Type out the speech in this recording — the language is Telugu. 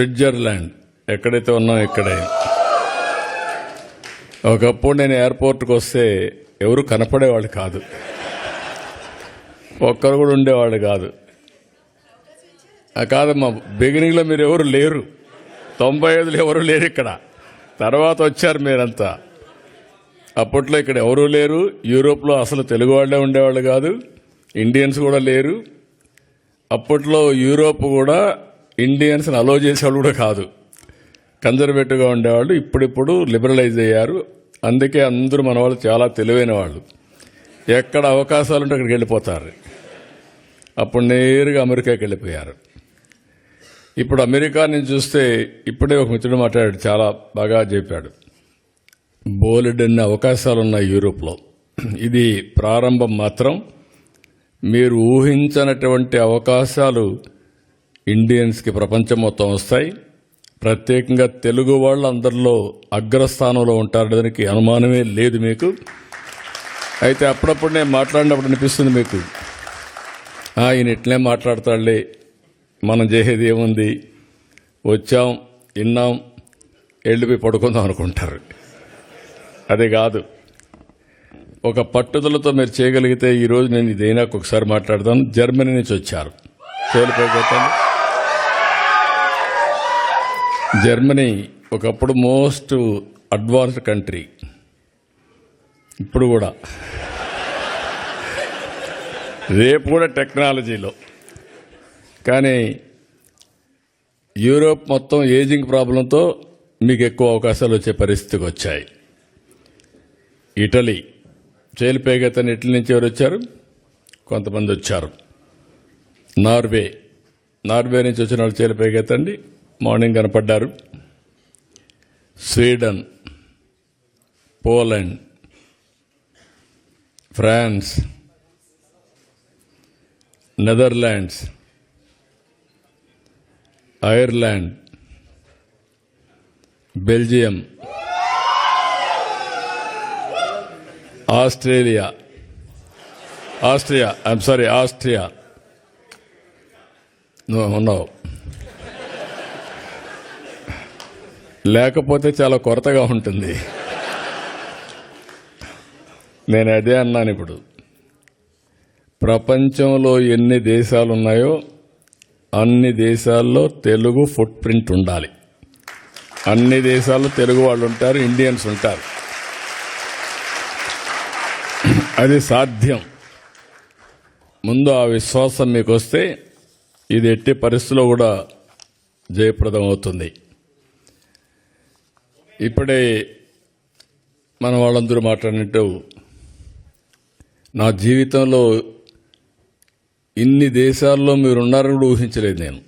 స్విట్జర్లాండ్. ఎక్కడైతే ఉన్నాం ఇక్కడే. ఒకప్పుడు నేను ఎయిర్పోర్ట్కి వస్తే ఎవరు కనపడేవాళ్ళు కాదు. ఒక్కరు కూడా ఉండేవాళ్ళు కాదు. ఆ కాదమ్మా బిగినింగ్లో మీరు ఎవరు లేరు. తొంభై ఐదులో ఎవరు లేరు ఇక్కడ. తర్వాత వచ్చారు మీరంతా. అప్పట్లో ఇక్కడ ఎవరూ లేరు యూరోప్లో అసలు తెలుగు వాళ్ళే ఉండేవాళ్ళు కాదు. ఇండియన్స్ కూడా లేరు. అప్పట్లో యూరోప్ కూడా ఇండియన్స్ని అలో చేసేవాళ్ళు కూడా కాదు. కన్జర్వేటివ్గా ఉండేవాళ్ళు ఇప్పుడిప్పుడు లిబరలైజ్ అయ్యారు. అందుకే అందరూ మన వాళ్ళు చాలా తెలివైన వాళ్ళు. ఎక్కడ అవకాశాలు ఉంటే అక్కడికి వెళ్ళిపోతారు. అప్పుడు నేరుగా అమెరికాకి వెళ్ళిపోయారు. ఇప్పుడు అమెరికా నుంచి చూస్తే ఇప్పుడే ఒక మిత్రుడు మాట్లాడాడు చాలా బాగా చెప్పాడు. బోలెడన్ని అవకాశాలు ఉన్నాయి యూరోప్లో. ఇది ప్రారంభం మాత్రం మీరు ఊహించనటువంటి అవకాశాలు ఇండియన్స్కి ప్రపంచం మొత్తం వస్తాయి. ప్రత్యేకంగా తెలుగు వాళ్ళు అందరిలో అగ్రస్థానంలో ఉంటారు దానికి అనుమానమే లేదు మీకు. అయితే అప్పుడప్పుడు నేను మాట్లాడినప్పుడు అనిపిస్తుంది మీకు. ఆయన ఈయన ఇట్లే మాట్లాడతాడులే. మనం చేసేది ఏముంది? వచ్చాం విన్నాం వెళ్ళిపోయి పడుకుందాం అనుకుంటారు. అది కాదు. ఒక పట్టుదలతో మీరు చేయగలిగితే ఈరోజు నేను ఇదైనా ఒకసారి మాట్లాడదాం జర్మనీ నుంచి వచ్చారు. చేలిపోతాను జర్మనీ ఒకప్పుడు మోస్ట్ అడ్వాన్స్డ్ కంట్రీ. ఇప్పుడు కూడా. రేపు కూడా టెక్నాలజీలో. కానీ యూరోప్ మొత్తం ఏజింగ్ ప్రాబ్లంతో మీకు ఎక్కువ అవకాశాలు వచ్చే పరిస్థితికి వచ్చాయి. ఇటలీ. చేలిపేగతని ఇటలీ నుంచి ఎవరు వచ్చారు? కొంతమంది వచ్చారు. నార్వే. నార్వే నుంచి వచ్చిన వాళ్ళు చేలిపేగతండి morning కనపడ్డారు Sweden Poland France Netherlands Ireland Belgium Australia Austria I'm sorry Austria నువ్వు ఉన్నావు లేకపోతే చాలా కొరతగా ఉంటుంది. నేను అదే అన్నాను ఇప్పుడు. ప్రపంచంలో ఎన్ని దేశాలు ఉన్నాయో అన్ని దేశాల్లో తెలుగు ఫుట్ ప్రింట్ ఉండాలి. అన్ని దేశాల్లో తెలుగు వాళ్ళు ఉంటారు ఇండియన్స్ ఉంటారు. అది సాధ్యం. ముందు ఆ విశ్వాసం మీకు వస్తే ఇది ఎట్టి పరిస్థితుల్లో కూడా జయప్రదం అవుతుంది ఇప్పుడే మన వాళ్ళందరూ మాట్లాడినట్టు నా జీవితంలో ఇన్ని దేశాల్లో మీరు ఉన్నారని కూడా ఊహించలేదు నేను.